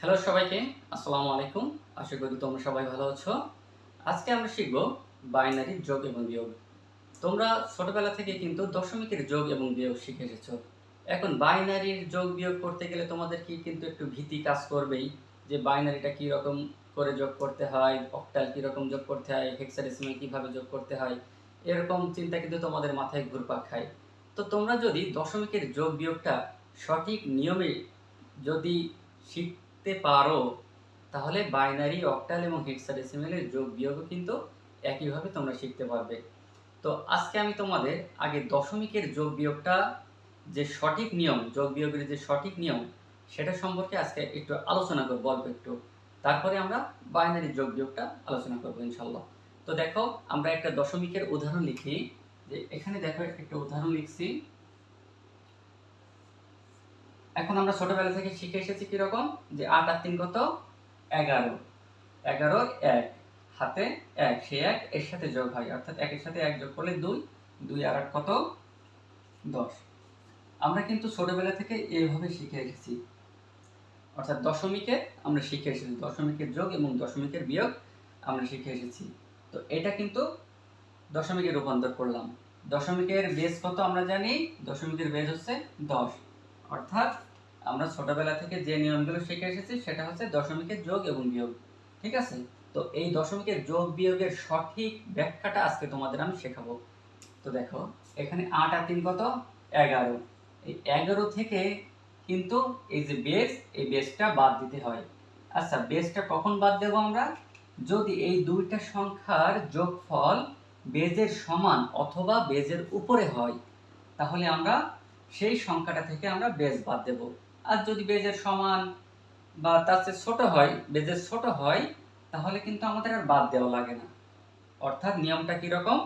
Hello সবাইকে, আসসালামু আলাইকুম। আশা করি তোমরা সবাই ভালো আছো। আজকে আমরা শিখব বাইনারি যোগ এবং বিয়োগ। তোমরা ছোটবেলা থেকে কিন্তু দশমিকের যোগ এবং বিয়োগ শিখে এসেছ। এখন বাইনারির যোগ বিয়োগ করতে গেলে তোমাদের কি কিন্তু একটু ভীতি কাজ করবেই, যে বাইনারিটা কি রকম করে যোগ করতে হয় অক্টাল কি রকম যোগ করতে হয় হেক্সাডেসিমাল কীভাবে যোগ করতে হয়, এরকম চিন্তা কিন্তু তোমাদের মাথায় ঘুরপাক খায়। তো তোমরা যদি দশমিকের যোগ বিয়োগটা সঠিক নিয়মে যদি শিখতে পারো, তাহলে বাইনারি অক্টাল এবং হেক্সাডেসিমেলের যোগ বিয়োগও কিন্তু একইভাবে তোমরা শিখতে পারবে। তো আজকে আমি তোমাদের আগে দশমিকের যোগ বিয়োগটা যে সঠিক নিয়ম, যোগ বিয়োগের যে সঠিক নিয়ম, সেটা সম্পর্কে আজকে একটু আলোচনা করব অল্প একটু। তারপরে আমরা বাইনারি যোগ বিয়োগটা আলোচনা করব ইনশাল্লাহ তো দেখো, আমরা একটা দশমিকের উদাহরণ লিখি। যে এখানে দেখো, একটা উদাহরণ লিখছি। এখন আমরা ছোটবেলা থেকে শিখে এসেছি কীরকম? যে আট আর তিন কত? এগারো। এগারো, এক। হাতে এক, সে এক, এর সাথে যোগ হয়। অর্থাৎ একের সাথে এক যোগ করলে দুই। দুই আর আট কত? দশ। আমরা কিন্তু ছোটবেলা থেকে এইভাবে শিখে এসেছি। অর্থাৎ দশমিকে আমরা শিখে এসেছি। দশমিকের যোগ এবং দশমিকের বিয়োগ আমরা শিখে এসেছি। তো এটা কিন্তু দশমিকে রূপান্তর করলাম। দশমিকের বেস কত আমরা জানি? দশমিকের বেস হচ্ছে দশ। অর্থাৎ আমরা ছোটবেলা থেকে যে নিয়মগুলো শিখে এসেছি, সেটা হচ্ছে দশমিকের যোগ এবং বিয়োগ। ঠিক আছে? তো এই দশমিকের যোগ বিয়োগের সঠিক ব্যাখ্যাটা আজকে তোমাদের আমি শেখাবো। তো দেখো, এখানে আট আর তিন কত? এগারো। এই এগারো থেকে কিন্তু এই যে বেস এই বেসটা বাদ দিতে হয়। আচ্ছা বেসটা কখন বাদ দেবো আমরা? যদি এই দুইটা সংখ্যার যোগফল বেজের সমান অথবা বেজের উপরে হয়, তাহলে আমরা সেই সংখ্যাটা থেকে আমরা বেজ বাদ দেব। আর যদি বেজের সমান বা তার চেয়ে ছোট হয়, বেজের ছোট হয়, তাহলে কিন্তু আমাদের আর বাদ দেওয়া লাগে না। অর্থাৎ নিয়মটা কীরকম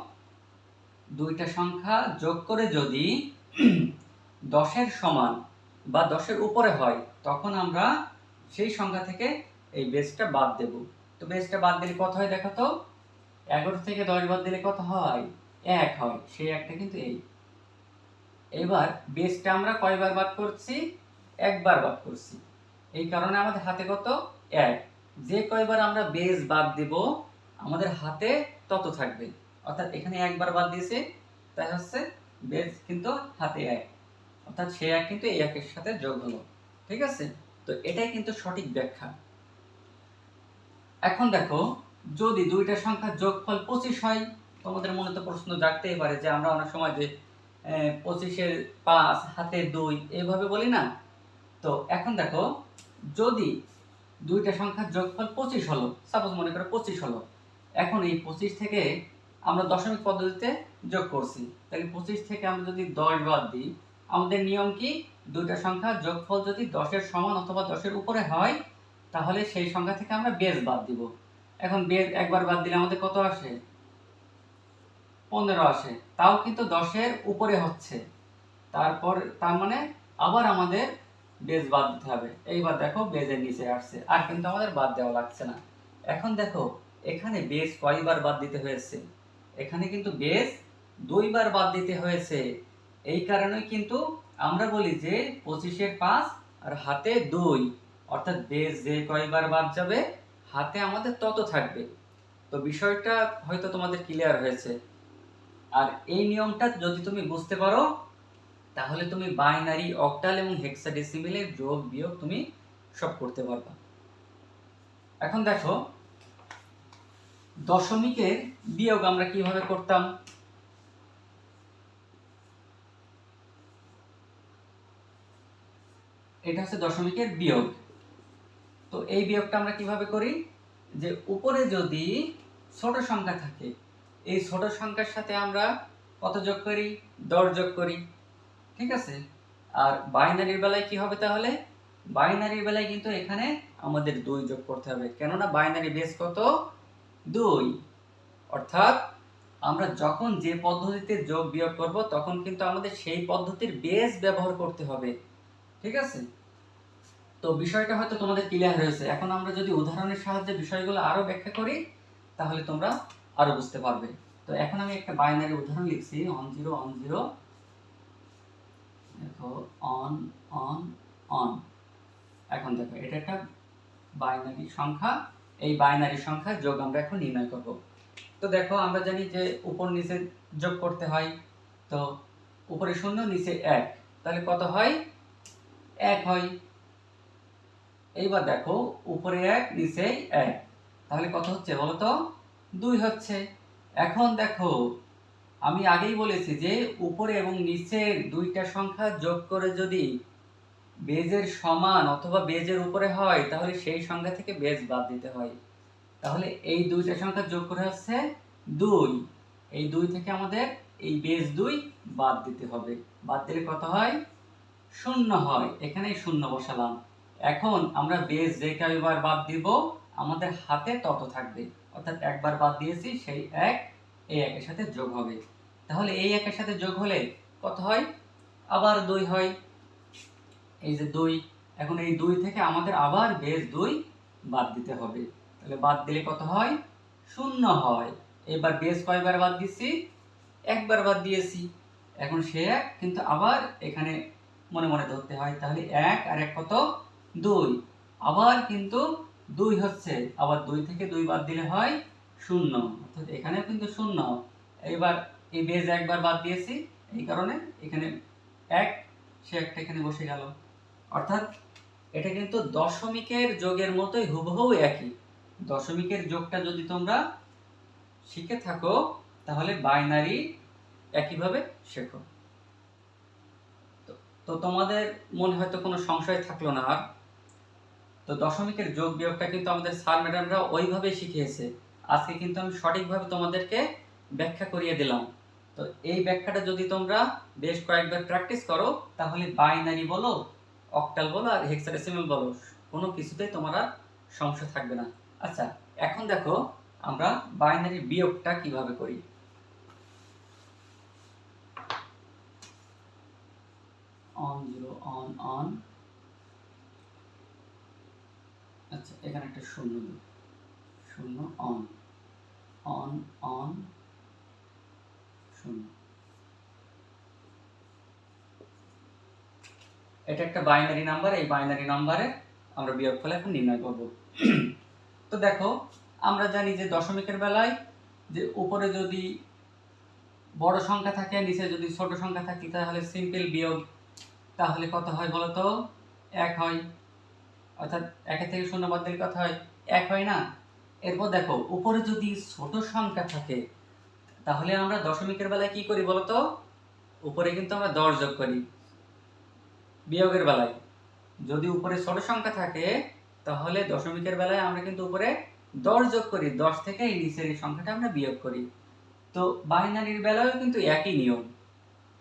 দুইটা সংখ্যা যোগ করে যদি দশের সমান বা দশের উপরে হয়, তখন আমরা সেই সংখ্যা থেকে এই বেজটা বাদ দেব। তো বেজটা বাদ দিলে কত হয় দেখো তো? এগারো থেকে দশ বাদ দিলে কত হয়? এক হয়, সেই একটা কিন্তু এই। এবার বেজটা আমরা কয়বার বাদ করছি? একবার বাদ করছি। এই কারণে আমাদের হাতে কত? এক। যে কয়বার আমরা বেস বাদ দেব, আমাদের হাতে তত থাকবে। অর্থাৎ এখানে একবার বাদ দিয়েছে, তাই হচ্ছে বেস কিন্তু হাতে এক। অর্থাৎ সে এক কিন্তু এই একের সাথে যোগ হলো। ঠিক আছে? তো এটাই কিন্তু সঠিক ব্যাখ্যা। এখন দেখো, যদি দুইটা সংখ্যার যোগফল পঁচিশ হয়, তোমাদের মনে তো প্রশ্ন জাগতেই পারে যে আমরা অনেক সময় যে পঁচিশের পাঁচ, হাতে দুই এইভাবে বলি না। তো এখন দেখো, যদি দুইটা সংখ্যার যোগফল পঁচিশ হলো সাপোজ মনে করো পঁচিশ হলো, এখন এই পঁচিশ থেকে আমরা দশমিক পদ্ধতিতে যোগ করছি। তাহলে পঁচিশ থেকে আমরা যদি দশ বাদ দিই, আমাদের নিয়ম কি? দুইটা সংখ্যার যোগফল যদি দশের সমান অথবা দশের উপরে হয়, তাহলে সেই সংখ্যা থেকে আমরা বেজ বাদ দিব। এখন বেজ একবার বাদ দিলে আমাদের কত আসে? পনেরো আসে। তাও কিন্তু দশের উপরে হচ্ছে। তারপর, তার মানে আবার আমাদের বেজ বাদ দিতে হবে। এইবার দেখো বেজের নিচে আসছে। আর কিন্তু আমাদের বাদ দেওয়া লাগছে না। এখন দেখো, এখানে বেজ কয়বার বাদ দিতে হয়েছে? এখানে কিন্তু বেজ দুইবার বাদ দিতে হয়েছে। এই কারণে কিন্তু আমরা বলি যে পঁচিশের পাঁচ আর হাতে দুই। অর্থাৎ বেজ যে কয়বার বাদ যাবে, হাতে আমাদের তত থাকবে। তো বিষয়টা হয়তো তোমাদের ক্লিয়ার হয়েছে। আর এই নিয়মটা যদি তুমি বুঝতে পারো তাহলে তুমি বাইনারি, অক্টাল এবং হেক্সাডেসিমেলের যোগ বিয়োগ তুমি সব করতে পারবা। এখন দেখো, দশমিকের বিয়োগ আমরা কীভাবে করতাম? এটা হচ্ছে দশমিকের বিয়োগ। তো এই বিয়োগটা আমরা কীভাবে করি? যে উপরে যদি ছোট সংখ্যা থাকে, এই ছোট সংখ্যার সাথে আমরা কত যোগ করি? দশ যোগ করি। ঠিক আছে? আর বাইনারির বেলায় কি হবে তাহলে? বাইনারির বেলায় কিন্তু এখানে আমাদের দুই যোগ করতে হবে। কেননা বাইনারি বেস কত? দুই। অর্থাৎ আমরা যখন যে পদ্ধতিতে যোগ বিয়োগ করব, তখন কিন্তু আমাদের সেই পদ্ধতির বেস ব্যবহার করতে হবে। ঠিক আছে? তো বিষয়টা হয়তো তোমাদের ক্লিয়ার হয়েছে। এখন আমরা যদি উদাহরণের সাহায্যে বিষয়গুলো আরও ব্যাখ্যা করি, তাহলে তোমরা আরও বুঝতে পারবে। তো এখন আমি একটা বাইনারি উদাহরণ লিখছি। অন জিরো অন জিরো দেখো অন অন অন এখন দেখো, এটা একটা বাইনারি সংখ্যা। এই বাইনারি সংখ্যার যোগ আমরা এখন নির্ণয় করব। তো দেখো, আমরা জানি যে উপর নিচে যোগ করতে হয়। তো উপরে শূন্য, নিচে এক। তাহলে কত হয়? এক হয়। এইবার দেখো, উপরে এক নিচে এক। তাহলে কত হচ্ছে বলো তো? দুই হচ্ছে। এখন দেখো আমি আগেই বলেছি যে উপরে এবং নিচের দুইটা সংখ্যা যোগ করে যদি বেজের সমান অথবা বেজের উপরে হয়, তাহলে সেই সংখ্যা থেকে বেজ বাদ দিতে হয়। তাহলে এই দুইটা সংখ্যা যোগ করে হচ্ছে দুই। এই দুই থেকে আমাদের এই বেজ দুই বাদ দিতে হবে। বাদ দিলে কত হয়? শূন্য হয়। এখানে শূন্য বসালাম। এখন আমরা বেজ যে কয়বার বাদ দিব, আমাদের হাতে তত থাকবে। অর্থাৎ একবার বাদ দিয়েছি, সেই এক এই একের সাথে যোগ হবে। তাহলে এই একের সাথে যোগ হলে কত হয়? আবার দুই হয়। এই যে দুই, এখন এই দুই থেকে আমাদের আবার বেশ দুই বাদ দিতে হবে। তাহলে বাদ দিলে কত হয়? শূন্য হয়। এবার বেশ কয়বার বাদ দিছি একবার বাদ দিয়েছি। এখন সে এক, কিন্তু আবার এখানে মনে মনে ধরতে হয়। তাহলে এক আর এক কত? দুই। আবার কিন্তু দুই হচ্ছে। আবার দুই থেকে দুই বাদ দিলে হয় শূন্য। অর্থাৎ এখানেও কিন্তু শূন্য। এবার এই বেজ একবার বাদ দিয়েছি, এই কারণে এখানে এক, সে একটা এখানে বসে গেল। অর্থাৎ এটা কিন্তু দশমিকের যোগের মতোই হুবহু একই। দশমিকের যোগটা যদি তোমরা শিখে থাকো, তাহলে বাইনারি একইভাবে শেখো। তো- তোমাদের মনে হয়তো কোনো সংশয় থাকল না আর। তো দশমিকের যোগ বিয়োগটা কিন্তু আমাদের স্যার ম্যাডামরা ওইভাবে শিখিয়েছে। আজকে কিন্তু আমি সঠিকভাবে তোমাদেরকে ব্যাখ্যা করিয়ে দিলাম। তো এই ব্যাখ্যাটা যদি তোমরা বেশ কয়েকবার প্র্যাকটিস করো, তাহলে বাইনারি বলো অক্টাল বলো, আর হেক্সাডেসিমাল বলো, কোনো কিছুতেই তোমার আর সমস্যা থাকবে না। আচ্ছা এখন দেখো আমরা বাইনারি বিয়োগটা কীভাবে করি। অন জিরো অন অন আচ্ছা এখানে একটা শূন্য দিই। শূন্য অন অন অন শূন্য। এটা একটা বাইনারি নাম্বার এই বাইনারি নাম্বারে আমরা বিয়োগফল এখন নির্ণয় করব। তো দেখো, আমরা জানি যে দশমিকের বেলায় যে উপরে যদি বড় সংখ্যা থাকে, নিচে যদি ছোট সংখ্যা থাকে, তাহলে সিম্পল বিয়োগ, তাহলে কত হয় বলো তো? এক হয়, অর্থাৎ একের থেকে শূন্য বাদ দিলে কত হয়? এক হয় না? এরপর দেখো, উপরে যদি ছোট সংখ্যা থাকে, তাহলে আমরা দশমিকের বেলায় কি করি বলতো? উপরে কিন্তু আমরা দশ যোগ করি, বিয়োগের বেলায়। যদি উপরে ছোট সংখ্যা থাকে, তাহলে দশমিকের বেলায় আমরা কিন্তু উপরে দশ যোগ করি, দশ থেকে এই নিচের এই সংখ্যাটা আমরা বিয়োগ করি। তো বাইনারির বেলায়ও কিন্তু একই নিয়ম।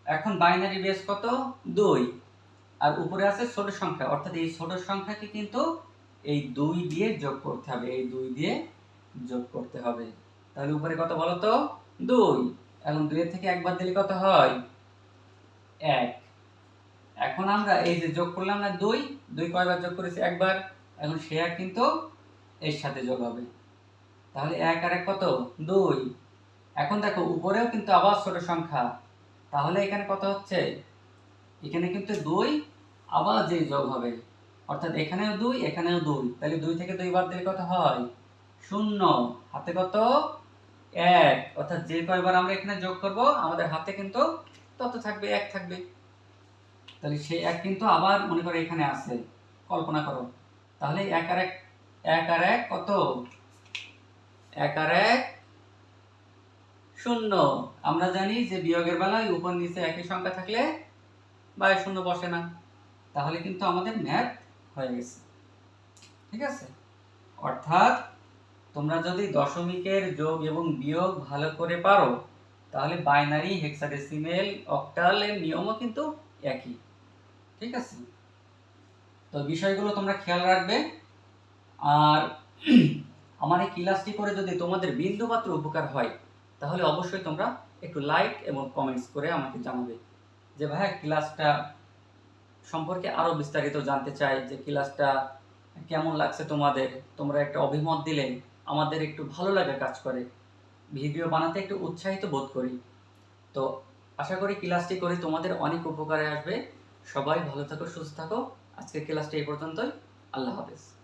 এখন বাইনারি বেস কত? দুই। আর উপরে আছে ছোট সংখ্যা, অর্থাৎ এই ছোট সংখ্যাকে কিন্তু এই দুই দিয়ে যোগ করতে হবে, এই দুই দিয়ে যোগ করতে হবে। তাহলে উপরে কত বলো তো? দুই। এখন দুইয়ের থেকে একবার দিলে কত হয়? এক। এখন আমরা এই যে যোগ করলাম না দুই দুই কয়বার যোগ করেছি? একবার। এখন সে এক কিন্তু এর সাথে যোগ হবে। তাহলে এক আর এক কত? দুই। এখন দেখো, উপরেও কিন্তু আবার ছোট সংখ্যা। তাহলে এখানে কত হচ্ছে? এখানে কিন্তু দুই, আবার যে যোগ হবে। অর্থাৎ এখানেও দুই এখানেও দুই। তাহলে দুই থেকে দুই বাদ দিলে কত হয়? শূন্য। হাতে কত? এক। অর্থাৎ যে কয়বার আমরা এখানে যোগ করব, আমাদের হাতে কিন্তু তত থাকবে, এক থাকবে। তাহলে সেই এক কিন্তু আবার মনে করো এখানে আছে। কল্পনা করো। তাহলে এক আর এক এক আর এক কত? এক আর এক শূন্য। আমরা জানি যে বিয়োগের বেলায় উপর নিচে একই সংখ্যা থাকলে বাই শূন্য বসে না। তাহলে কিন্তু আমাদের ম্যাথ হয়ে গেছে। ঠিক আছে? অর্থাৎ তোমরা যদি দশমিকের যোগ এবং বিয়োগ ভালো করে পারো, তাহলে বাইনারি হেক্সাডেসিমেল অক্টালের নিয়মও কিন্তু একই। ঠিক আছে? তো বিষয়গুলো তোমরা খেয়াল রাখবে। আর আমার এই ক্লাসটি করে যদি তোমাদের বিন্দুমাত্র উপকার হয়, তাহলে অবশ্যই তোমরা একটু লাইক এবং কমেন্টস করে আমাকে জানাবে যে, ভাইয়া ক্লাসটা সম্পর্কে আরও বিস্তারিত জানতে চাই যে ক্লাসটা কেমন লাগছে তোমাদের? তোমরা একটা অভিমত দিলে আমাদের একটু ভালো লাগে কাজ করে। ভিডিও বানাতে একটু উৎসাহিত বোধ করি। তো আশা করি ক্লাসটি করে তোমাদের অনেক উপকারে আসবে। সবাই ভালো থাকো, সুস্থ থাকো। আজকের ক্লাসটি এই পর্যন্তই। আল্লাহ হাফেজ।